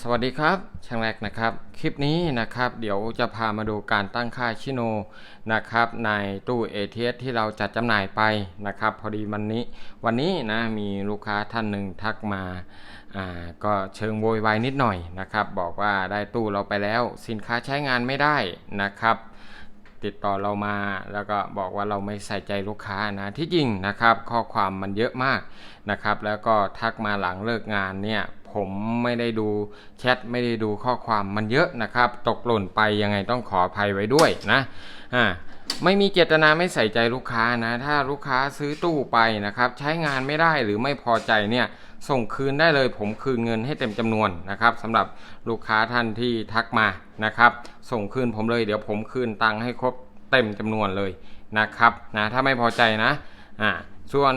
สวัสดีครับช่างแรกนะครับ คลิปนี้นะครับเดี๋ยวจะพามาดูการตั้งค่าชิโนนะครับในตู้ ATS ที่เราจัดจำหน่ายไปนะครับ พอดีวันนี้วันนี้นะมีลูกค้าท่านหนึ่งทักมาอ่าก็เชิงโวยวายนิดหน่อยนะครับ บอกว่าได้ตู้เราไปแล้ว สินค้าใช้งานไม่ได้นะครับ ติดต่อเรามาแล้วก็บอกว่าเราไม่ใส่ใจลูกค้านะที่จริงนะครับ ข้อความมันเยอะมากนะครับ แล้วก็ทักมาหลังเลิกงานเนี่ย ผมไม่ได้ดูแชทไม่ได้ดูข้อความมันเยอะนะครับ ตกหล่นไปยังไงต้องขออภัยไว้ด้วยนะอ่าไม่มีเจตนาไม่ใส่ใจลูกค้านะ ถ้าลูกค้าซื้อตู้ไปนะครับ ใช้งานไม่ได้หรือไม่พอใจเนี่ย ส่งคืนได้เลย ผมคืนเงินให้เต็มจำนวนนะครับสำหรับลูกค้าท่านที่ทักมานะครับ ส่งคืนผมเลยเดี๋ยวผมคืนตังค์ให้ครบเต็มจำนวนเลยนะครับนะถ้าไม่พอใจนะอ่า ส่วน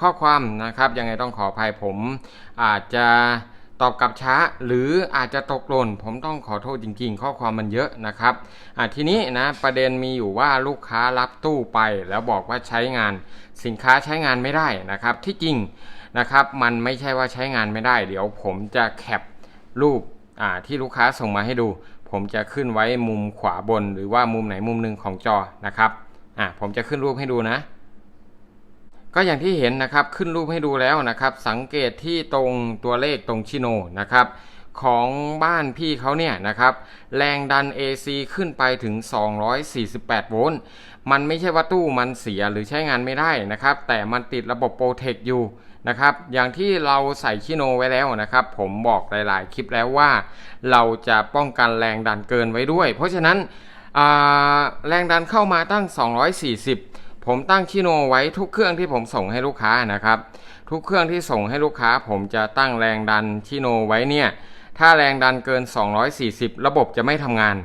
ข้อความนะครับยังไงต้องขออภัยผม อาจจะตอบกลับช้า หรืออาจจะตกหล่นผมต้องขอโทษจริง ๆ ข้อความมันเยอะนะครับทีนี้นะประเด็นมีอยู่ว่าลูกค้ารับตู้ไป แล้วบอกว่าใช้งานสินค้าใช้งานไม่ได้นะครับ ที่จริงนะครับมันไม่ใช่ว่าใช้งานไม่ได้ เดี๋ยวผมจะแคปรูปที่ลูกค้าส่งมาให้ดู ผมจะขึ้นไว้มุมขวาบน หรือว่ามุมไหนมุมหนึ่งของจอนะครับอ่าผมจะขึ้นรูปให้ดูนะ ก็อย่างที่เห็นนะครับขึ้นรูปให้ดูแล้วนะครับ สังเกตที่ตรงตัวเลขตรงชิโนนะครับของบ้านพี่เขาเนี่ยนะครับแรงดัน AC ขึ้นไปถึง 248 โวลต์ มันไม่ใช่ว่าตู้มันเสียหรือใช้งานไม่ได้นะครับ แต่มันติดระบบโปรเทคอยู่นะครับ อย่างที่เราใส่ชิโนไว้แล้วนะครับ ผมบอกหลาย ๆ คลิปแล้วว่า เราจะป้องกันแรงดันเกินไว้ด้วย เพราะฉะนั้นแรงดันเข้ามาตั้ง 240 ผมตั้งชิโนไว้ทุกเครื่องที่ผมส่งให้ลูกค้านะครับ ทุกเครื่องที่ส่งให้ลูกค้า ผมจะตั้งแรงดันชิโนไว้เนี่ย ถ้าแรงดันเกิน 240 ระบบจะไม่ทำงาน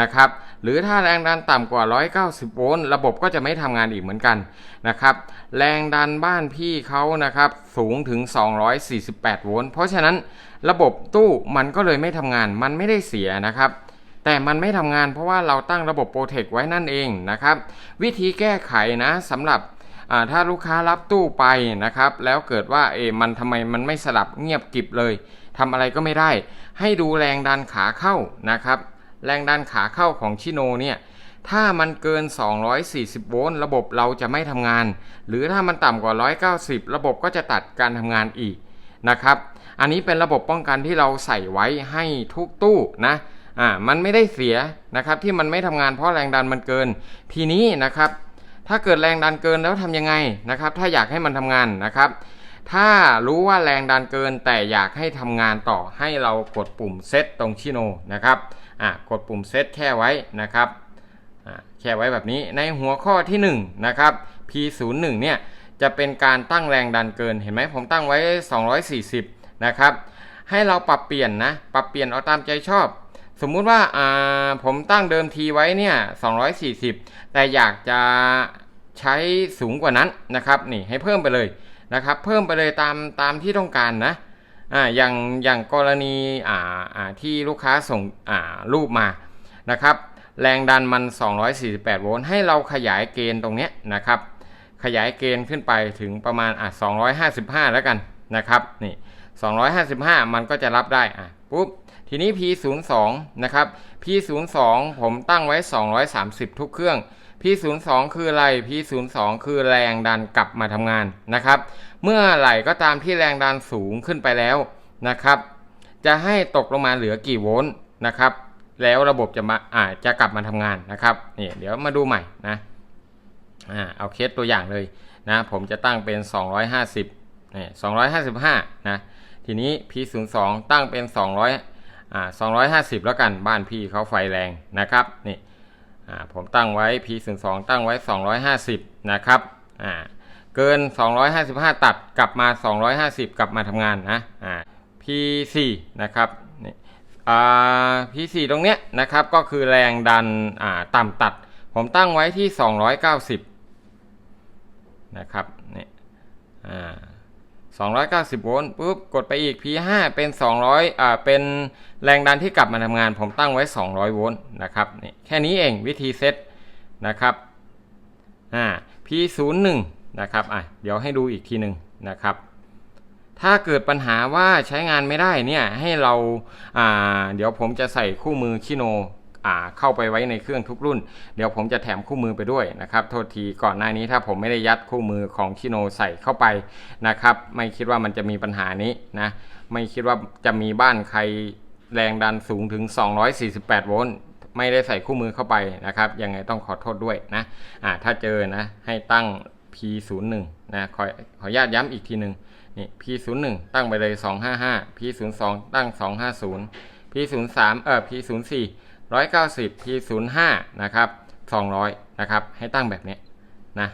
นะครับ หรือถ้าแรงดันต่ำกว่า 190 โวลต์ระบบก็จะไม่ทำงานอีกเหมือนกันนะครับ แรงดันบ้านพี่เขานะครับสูงถึง 248 โวลต์ เพราะฉะนั้นระบบตู้มันก็เลยไม่ทำงาน มันไม่ได้เสียนะครับ แต่มันไม่ทำงานเพราะว่าเราตั้งระบบโปรเทคไว้นั่นเองนะครับ วิธีแก้ไขนะสำหรับถ้าลูกค้ารับตู้ไปนะครับ แล้วเกิดว่าเอมันทำไมมันไม่สลับเงียบกิบเลยทำอะไรก็ไม่ได้ ให้ดูแรงดันขาเข้านะครับ แรงดันขาเข้าของชิโนเนี่ยถ้ามันเกิน 240 โวลต์ระบบเราจะไม่ทำงาน หรือถ้ามันต่ำกว่า 190 ระบบก็จะตัดการทำงานอีกนะครับ อันนี้เป็นระบบป้องกันที่เราใส่ไว้ให้ทุกตู้นะ อ่ามันไม่ได้เสียนะครับที่มันไม่ทำงานเพราะแรงดันมันเกิน ทีนี้นะครับ ถ้าเกิดแรงดันเกินแล้วทำยังไงนะครับ ถ้าอยากให้มันทำงานนะครับ ถ้ารู้ว่าแรงดันเกินแต่อยากให้ทำงานต่อให้เรากดปุ่มเซตตรงชิโนนะครับอะกดปุ่มเซตแค่ไว้นะครับอะแค่ไว้แบบนี้ในหัวข้อที่1นะครับ P01 เนี่ยจะเป็นการตั้งแรงดันเกินเห็นไหมผมตั้งไว้ 240 นะครับ ให้เราปรับเปลี่ยนนะ ปรับเปลี่ยนเอาตามใจชอบ สมมุติว่าอ่าผมตั้งเดิมทีไว้เนี่ย 240 แต่อยากจะใช้สูงกว่านั้นนะครับนี่ให้เพิ่มไปเลยนะครับ เพิ่มไปเลยตามตามที่ต้องการนะอ่าอย่างอย่างกรณีอ่าอ่าที่ลูกค้าส่งอ่ารูปมานะครับ แรงดันมัน 248 โวลต์ให้เราขยายเกณฑ์ตรงเนี้ยนะครับ ขยายเกณฑ์ขึ้นไปถึงประมาณอะ255 แล้วกันนะครับนี่ 255 มันก็จะรับได้อะปุ๊บทีนี้ P02 นะครับ P02 ผมตั้งไว้ 230 ทุกเครื่อง P02 คืออะไร P02 คือแรงดันกลับมาทำงานนะครับ เมื่อไหร่ก็ตามที่แรงดันสูงขึ้นไปแล้วนะครับ จะให้ตกลงมาเหลือกี่โวลต์นะครับ แล้วระบบจะมาอ่าจะกลับมาทำงานนะครับนี่เดี๋ยวมาดูใหม่นะอ่าเอาเคสตัวอย่างเลยนะ ผมจะตั้งเป็น 250 นี่255นะทีนี้ P02 ตั้งเป็น 200อ่า250 แล้วกันบ้านพี่เขาไฟแรงนะครับนี่อ่าผมตั้งไว้ P02 ตั้งไว้ 250 นะครับอ่าเกิน 255 ตัดกลับมา 250 กลับมาทำงานนะอ่า P4 นะครับนี่อ่า P4 ตรงเนี้ยนะครับก็คือแรงดันอ่าต่ำตัด ผมตั้งไว้ที่ 290 นะครับนี่อ่า 290 โวลต์ปุ๊บกดไปอีก P5 เป็น 200อ่าเป็นแรงดันที่กลับมาทำงาน ผมตั้งไว้ 200 โวลต์นะครับนี่แค่นี้เองวิธีเซตนะครับอ่า P01 นะครับอะเดี๋ยวให้ดูอีกทีหนึ่งนะครับ ถ้าเกิดปัญหาว่าใช้งานไม่ได้เนี่ยให้เราอ่าเดี๋ยวผมจะใส่คู่มือชิโน เข้าไปไว้ในเครื่องทุกรุ่น เดี๋ยวผมจะแถมคู่มือไปด้วยนะครับโทษทีก่อนหน้านี้ถ้าผมไม่ได้ยัดคู่มือของชิโนใส่เข้าไปนะครับไม่คิดว่ามันจะมีปัญหานี้นะไม่คิดว่าจะมีบ้านใครแรงดันสูงถึง 248 โวลต์ไม่ได้ใส่คู่มือเข้าไปนะครับยังไงต้องขอโทษด้วยนะอ่าถ้าเจอนะให้ตั้ง P01 นะขอขออนุญาตย้ำอีกทีหนึ่งนี่ P01 ตั้งไปเลย 255 P02 ตั้ง 250 P03 เอ่อ P04 190 P05 นะครับ200นะครับให้ตั้งแบบนี้นะ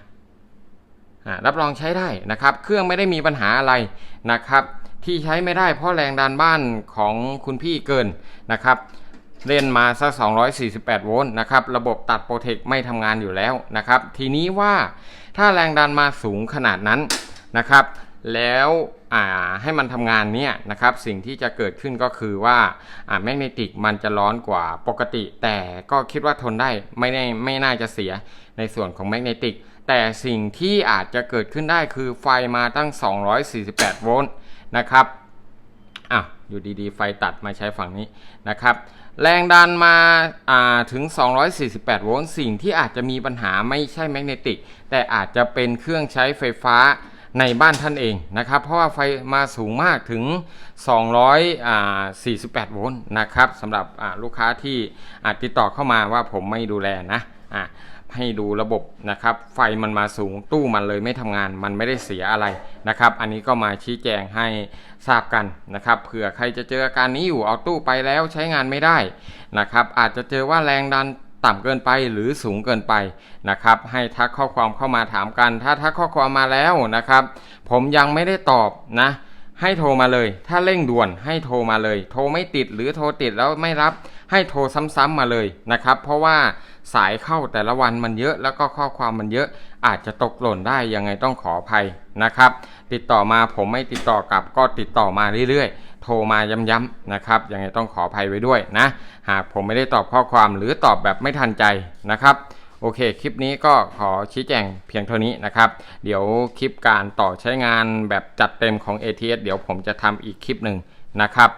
รับรองใช้ได้นะครับ เครื่องไม่ได้มีปัญหาอะไรนะครับ ที่ใช้ไม่ได้เพราะแรงดันบ้านของคุณพี่เกินนะครับเล่นมาสัก248 โวลต์นะครับ ระบบตัดโปรเทคไม่ทำงานอยู่แล้วนะครับ ทีนี้ว่าถ้าแรงดันมาสูงขนาดนั้นนะครับ แล้ว ให้มันทำงานเนี่ยนะครับสิ่งที่จะเกิดขึ้นก็คือว่าแมกเนติกมันจะร้อนกว่าปกติ แต่ก็คิดว่าทนได้ไม่ได้ไม่น่าจะเสียในส่วนของแมกเนติกแต่สิ่งที่อาจจะเกิดขึ้นได้คือไฟมาตั้ง 248 โวลต์นะครับอะอยู่ดีๆ ไฟตัดมาใช้ฝั่งนี้นะครับ แรงดันมาาถึง 248 โวลต์ สิ่งที่อาจจะมีปัญหาไม่ใช่แมกเนติก แต่อาจจะเป็นเครื่องใช้ไฟฟ้า ในบ้านท่านเองนะครับเพราะว่าไฟมาสูงมากถึง 248 โวลต์นะครับสำหรับลูกค้าที่อาจติดต่อเข้ามาว่าผมไม่ดูแลนะะให้ดูระบบนะครับ ไฟมันมาสูงตู้มันเลยไม่ทำงาน มันไม่ได้เสียอะไรนะครับ อันนี้ก็มาชี้แจงให้ทราบกันนะครับเผื่อใครจะเจออาการนี้อยู่เอาตู้ไปแล้วใช้งานไม่ได้นะครับ อาจจะเจอว่าแรงดัน ต่ำเกินไปหรือสูงเกินไปนะครับ ให้ทักข้อความเข้ามาถามกัน ถ้าทักข้อความมาแล้วนะครับ ผมยังไม่ได้ตอบนะ ให้โทรมาเลย ถ้าเร่งด่วนให้โทรมาเลย โทรไม่ติดหรือโทรติดแล้วไม่รับ ให้โทรซ้ำๆมาเลยนะครับ เพราะว่าสายเข้าแต่ละวันมันเยอะแล้วก็ข้อความมันเยอะ อาจจะตกหล่นได้ยังไงต้องขออภัยนะครับ ติดต่อมาผมไม่ติดต่อกลับก็ติดต่อมาเรื่อยๆ โทรมาย้ำๆนะครับยังไงต้องขออภัยไว้ด้วยนะ หากผมไม่ได้ตอบข้อความหรือตอบแบบไม่ทันใจนะครับโอเค คลิปนี้ก็ขอชี้แจงเพียงเท่านี้นะครับ เดี๋ยวคลิปการต่อใช้งานแบบจัดเต็มของ ATS เดี๋ยวผมจะทำอีกคลิปหนึ่งนะครับ